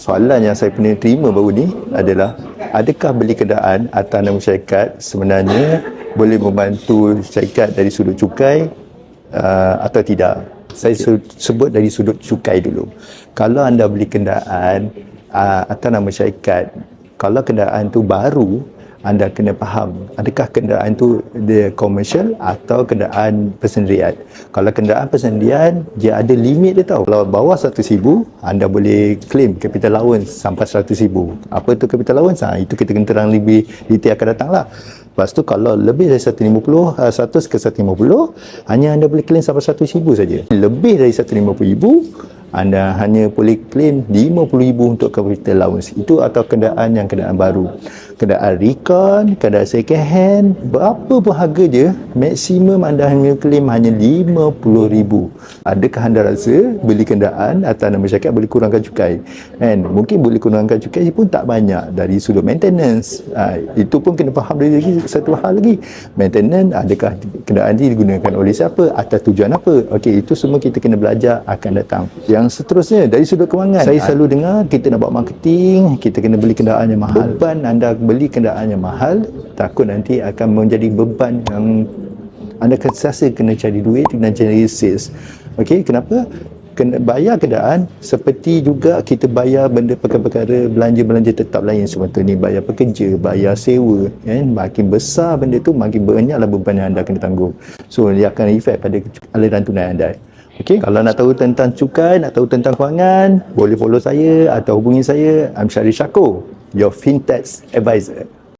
soalan yang saya pernah terima baru ni adalah adakah beli kenderaan atas nama syarikat? Sebenarnya boleh membantu syarikat dari sudut cukai uh, atau tidak? Saya sebut dari sudut cukai dulu. Kalau anda beli kenderaan uh, atas nama syarikat kalau kenderaan tu baru anda kena faham adakah kenderaan tu dia komersial atau kenderaan persendirian kalau kenderaan persendirian dia ada limit dia tahu kalau bawah 100,000 anda boleh claim capital allowance sampai 100,000 apa tu capital allowance ha, itu kita kena terang lebih detail akan datang lah Lepas tu kalau lebih dari 150, 100 uh, ke 150, hanya anda boleh claim sampai 100,000 saja. Lebih dari 150,000, anda hanya boleh claim RM50,000 untuk capital allowance. Itu atau kenderaan yang kenderaan baru. Kenderaan recon, kenderaan second hand, berapa pun harga je, maksimum anda hanya claim hanya RM50,000. Adakah anda rasa beli kenderaan atau nama syarikat boleh kurangkan cukai? And mungkin boleh kurangkan cukai pun tak banyak dari sudut maintenance. Ha, itu pun kena faham dari lagi satu hal lagi. Maintenance, adakah kenderaan ini digunakan oleh siapa? Atas tujuan apa? Okey, itu semua kita kena belajar akan datang. Yang seterusnya dari sudut kewangan saya selalu dengar kita nak buat marketing kita kena beli kenderaan yang mahal beban anda beli kenderaan yang mahal takut nanti akan menjadi beban yang anda sentiasa kena cari duit kena cari sales. Okey, kenapa? Kena bayar kenderaan seperti juga kita bayar benda perkara-perkara belanja-belanja tetap lain seperti ni bayar pekerja, bayar sewa kan? Makin besar benda tu makin banyaklah beban yang anda kena tanggung. So dia akan efek pada aliran tunai anda. Okey, kalau nak tahu tentang cukai, nak tahu tentang kewangan, boleh follow saya atau hubungi saya. I'm Syarif Syako, your fintech advisor.